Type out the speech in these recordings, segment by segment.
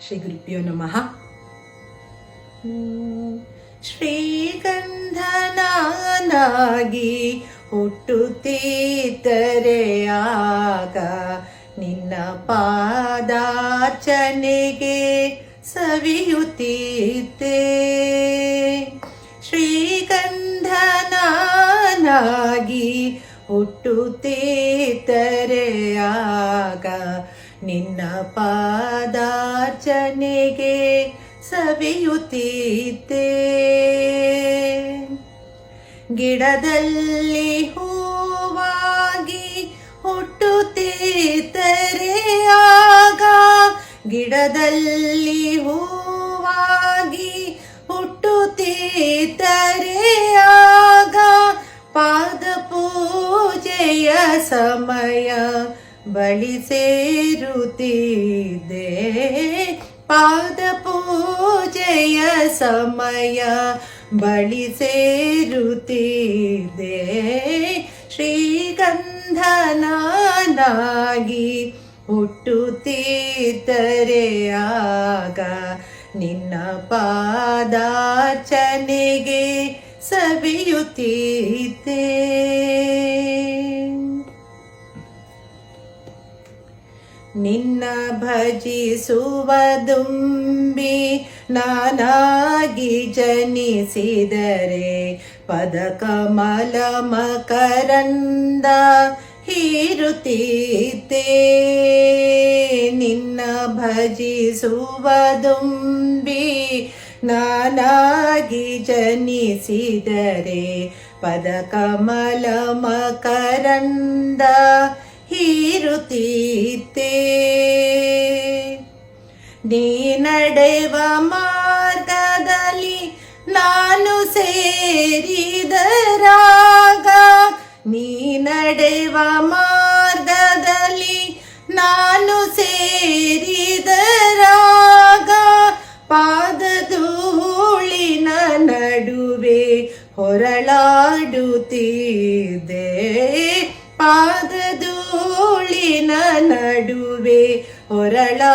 ಶ್ರೀ ಗುರುಭ್ಯೋ ನಮಃ. ಶ್ರೀಗಂಧನಾಗಿ ಹುಟ್ಟುತ್ತೀತರೆ ಆಗ ನಿನ್ನ ಪಾದಾರ್ಚನೆಗೆ ಸವಿಯುತ್ತೀತೆ ಶ್ರೀಗಂಧನಾಗಿ ಹುಟ್ಟುತ್ತೀತರೆ ಆಗ ನಿನ್ನ ಪಾದಾರ್ಚನೆಗೆ ಸವಿಯುತ್ತಿದ್ದೆ. ಗಿಡದಲ್ಲಿ ಹೂವಾಗಿ ಹುಟ್ಟುತ್ತಿದ್ದರೆ ಆಗ ಗಿಡದಲ್ಲಿ ಹೂವಾಗಿ ಹುಟ್ಟುತ್ತಿದ್ದರೆ ಆಗ ಪಾದ ಪೂಜೆಯ ಸಮಯ ಬಳಿ ಸೇರುತ್ತಿದೆ ಪಾದ ಪೂಜೆಯ ಸಮಯ ಬಳಿ ಸೇರುತ್ತಿದೆ. ಶ್ರೀಗಂಧನಾಗಿ ಹುಟ್ಟುತ್ತಿದ್ದರೆ ಆಗ ನಿನ್ನ ಪಾದಾರ್ಚನೆಗೆ ಸವಿಯುತ್ತೀತೆ ನಿನ್ನ ಭಜಿಸುವದುಂಬಿ ನಾನಾಗಿ ಜನಿಸಿದರೆ ಪದ ಕಮಲ ಮಕರಂದ ಹೀರುತ್ತೀತೆ. ನಿನ್ನ ಭಜಿಸುವದುಂಬಿ ನಾನಾಗಿ ಜನಿಸಿದರೆ ಪದ ಕಮಲ ಮಕರಂದ ಹೀರುತ್ತೀತೆ ನೀ ನಡೆವ ಮಾರ್ಗದಲ್ಲಿ ನಾನು ಸೇರಿದರಾಗ ನೀ ನಡೆವ ಮಾರ್ಗದಲ್ಲಿ ನಾನು ಸೇರಿದರಾಗ ಪಾದಧೂಳಿನ ನಡುವೆ ಹೊರಳಾಡುತ್ತಿದ್ದೆ ನಡುವೆ ಹೊರಳಾಡುತ್ತಿದೆ.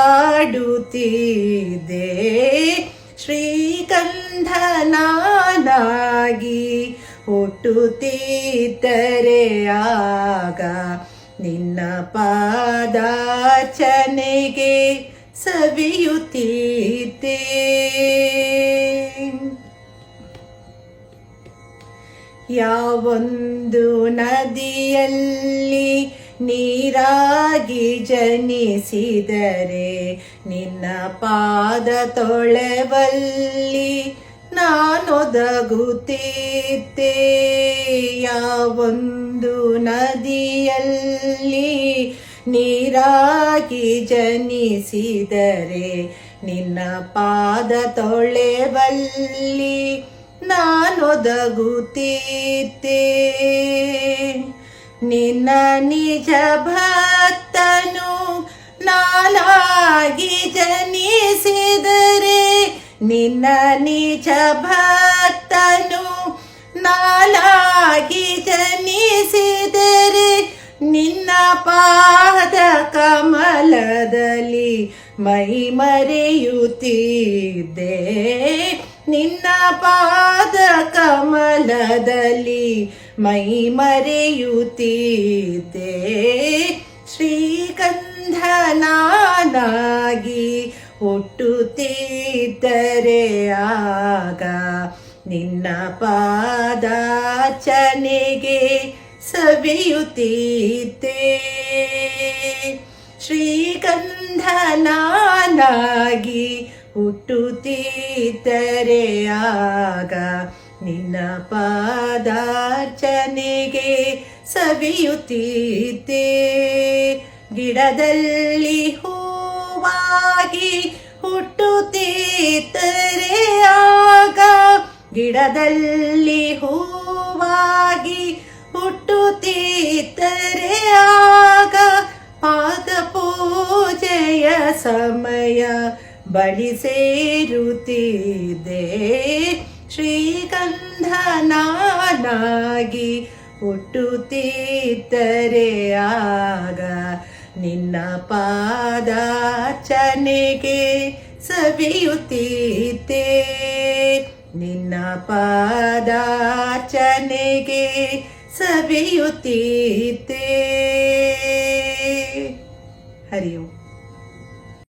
ಶ್ರೀಗಂಧನಾಗಿ ಆಗ ನಿನ್ನ ಪಾದಾರ್ಚನೆಗೆ ಸವಿಯುತ್ತೀತೆ ಯಾವೊಂದು ನದಿಯಲ್ಲಿ ನೀರಾಗಿ ಜನಿಸಿದರೆ ನಿನ್ನ ಪಾದ ತೊಳೆವಲ್ಲಿ ನಾನೊದಗುತ್ತೀತೆ ಯಾವೊಂದು ನದಿಯಲ್ಲಿ ನೀರಾಗಿ ಜನಿಸಿದರೆ ನಿನ್ನ ಪಾದ ತೊಳೆವಲ್ಲಿ ನಾನೊದಗುತ್ತೀತೆ ನಿನ್ನ ನಿಜ ಭಕ್ತನು ನಾಲಾಗಿ ಜನಿಸಿದರೆ ನಿನ್ನ ನಿಜ ಭಕ್ತನು ನಾಲಾಗಿ ಜನಿಸಿದರೆ ನಿನ್ನ ಪಾದ ಕಮಲದಲ್ಲಿ ಮೈ ಮರೆಯುತ್ತಿದ್ದೆ ನಿನ್ನ ಪಾದ ಕಮಲದಲ್ಲಿ ಮೈ ಮರೆಯುತ್ತೀತೆ ಶ್ರೀಗಂಧನಾಗಿ ಹುಟ್ಟುತ್ತೀತರೆ ಆಗ ನಿನ್ನ ಪಾದಾರ್ಚನೆಗೆ ಸವಿಯುತ್ತೀತೆ. ಶ್ರೀಗಂಧನಾಗಿ ಹುಟ್ಟುತ್ತೀತರೆ ಆಗ ನಿನ್ನ ಪಾದಾರ್ಚನೆಗೆ ಸವಿಯುತ್ತೀತೆ. ಗಿಡದಲ್ಲಿ ಹೂವಾಗಿ ಹುಟ್ಟುತ್ತೀತರೆ ಆಗ ಗಿಡದಲ್ಲಿ ಹೂವಾಗಿ ಹುಟ್ಟುತ್ತೀತರೆ ಆಗ ಪಾದ ಪೂಜೆಯ ಸಮಯ ಬಳಿ ಸೇರುತ್ತಿದೆ ಶ್ರೀಗಂಧನಾಗಿ ಹುಟ್ಟುತ್ತೀತರೆ ಆಗ ನಿನ್ನ ಪಾದಾರ್ಚನೆಗೆ ಸವಿಯುತ್ತೀತೆ ನಿನ್ನ ಪಾದಾರ್ಚನೆಗೆ ಸವಿಯುತ್ತೀತೆ